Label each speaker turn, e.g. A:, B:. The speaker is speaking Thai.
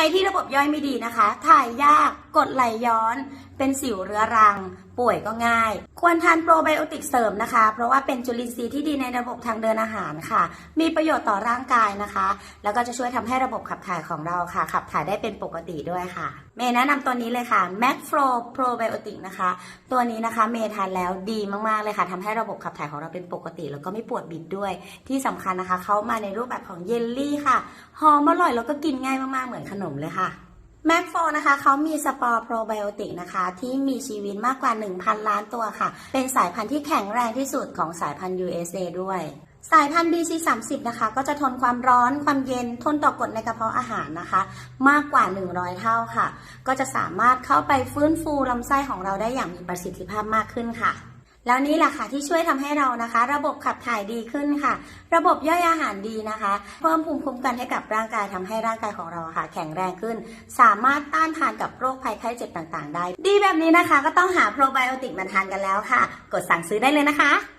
A: ใครที่ระบบย่อยไม่ดีนะคะ ถ่ายยาก กดไหลย้อน เป็นสิวเรื้อรัง ป่วยก็ง่าย ควรทานโปรไบโอติกเสริมนะคะ เพราะว่าเป็นจุลินทรีย์ที่ดีในระบบทางเดินอาหารค่ะ มีประโยชน์ต่อร่างกายนะคะ แล้วก็จะช่วยทำให้ระบบขับถ่ายของเราค่ะ ขับถ่ายได้เป็นปกติด้วยค่ะ เมย์แนะนำตัวนี้เลยค่ะ Mac Pro Probiotic นะคะ ตัวนี้นะคะเมย์ทานแล้วดีมากๆเลยค่ะทำให้ระบบขับถ่ายของเราเป็นปกติ แล้วก็ไม่ปวดบิดด้วย ที่สำคัญนะคะเขามาในรูปแบบของเยลลี่ค่ะ หอมอร่อยแล้วก็กินง่ายมากๆเหมือนขนมเลยค่ะ แมกโฟนะคะเขามีสปอร์โปรไบโอติกนะคะ ที่มีชีวิตมากกว่า 1,000 ล้านตัวค่ะ เป็นสายพันธุ์ที่แข็งแรงที่สุดของสายพันธุ์ USA ด้วย สายพันธุ์ BC30 นะคะ ก็จะทนความร้อนความเย็นทนต่อกดในกระเพาะอาหารนะคะ มากกว่า 100 เท่าค่ะ ก็จะสามารถเข้าไปฟื้นฟูลำไส้ของเราได้อย่างมีประสิทธิภาพมากขึ้นค่ะ แล้วนี่แหละค่ะที่ช่วยทำให้เรานะคะ ระบบขับถ่ายดีขึ้นค่ะ ระบบย่อยอาหารดีนะคะเพิ่มภูมิคุ้มกันให้กับร่างกายทำให้ร่างกายของเราค่ะ แข็งแรงขึ้น สามารถต้านทานกับโรคภัยไข้เจ็บต่างๆ ได้ ดีแบบนี้นะคะ ก็ต้องหาโปรไบโอติกมาทานกันแล้วค่ะ กดสั่งซื้อได้เลยนะคะ